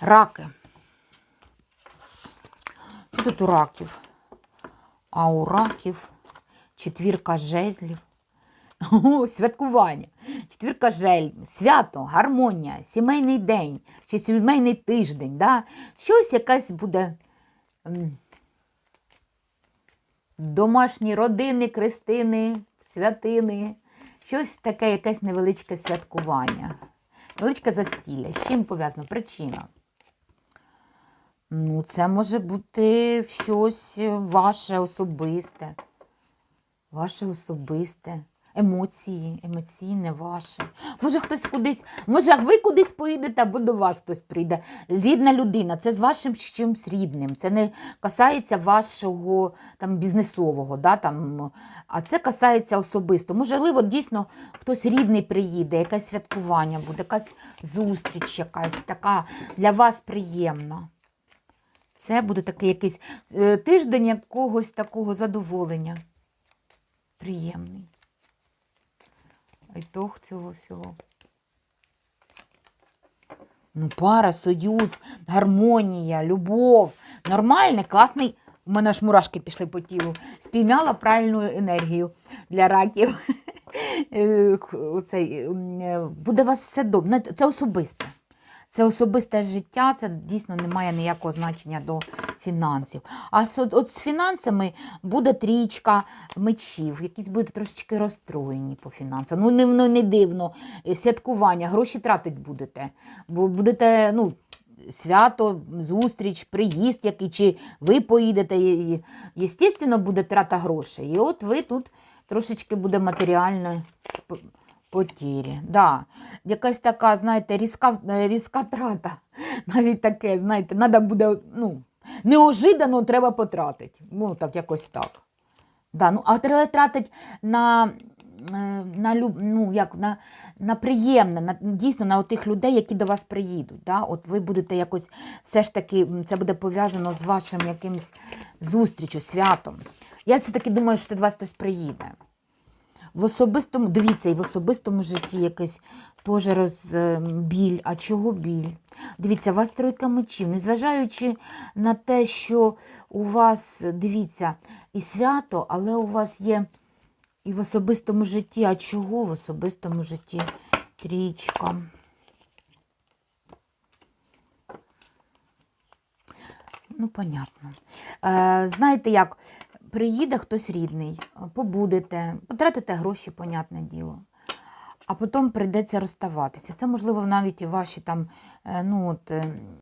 Раки. Що тут у раків? А у раків четвірка жезлів. О, святкування. Четвірка жель, свято, гармонія, сімейний день чи сімейний тиждень. Да? Щось якась буде домашні родини, крестини, святини. Щось таке, якесь невеличке святкування. Невеличке застілля. З чим пов'язано? Причина. Ну, це може бути щось ваше особисте. Ваше особисте. Емоції, емоційне ваше. Може, хтось кудись, може, ви кудись поїдете, або до вас хтось прийде. Рідна людина, це з вашим чимсь рідним. Це не касається вашого там, бізнесового, да, там, а це касається особисто. Можливо, дійсно хтось рідний приїде, якесь святкування буде, якась зустріч, якась така для вас приємна. Це буде такий якийсь е, тиждень якогось такого задоволення. Приємний. Ітог цього всього. Ну, пара, союз, гармонія, любов. Нормальний, класний. У мене аж мурашки пішли по тілу. Спіймала правильну енергію для раків. Е, е, Буде вас все добре. Це особисте. Це особисте життя, це дійсно не має ніякого значення до фінансів. А от з фінансами буде трічка мечів, якісь будете трошечки розстроєні по фінансам. Ну, не, ну, не дивно, е, святкування, гроші тратить будете. Бо будете, ну, свято, зустріч, приїзд який, чи ви поїдете. Єстественно, буде трата грошей. І от ви тут трошечки буде матеріальне потірі. Да. Якась така, знаєте, різка, е, різка трата. Навіть таке, знаєте, треба буде, ну, неожиданно треба потратити. Ну, так, якось так. Да, ну, а треба тратить на, е, на, ну, як, на, на приємне, на, дійсно на тих людей, які до вас приїдуть. Да? От ви будете якось, все ж таки, це буде пов'язано з вашим якимсь зустрічю, святом. Я все-таки думаю, що до вас хтось приїде. В особистому, дивіться, і в особистому житті якийсь теж роз, е. А чого біль? Дивіться, у вас тройка мечів, незважаючи на те, що у вас, дивіться, і свято, але у вас є і в особистому житті. А чого в особистому житті трічка? Ну, понятно. Е, знаєте як, приїде хтось рідний, побудете, потратите гроші, понятне діло. А потім прийдеться розставатися. Це, можливо, навіть і ваші там, е, ну, от, е,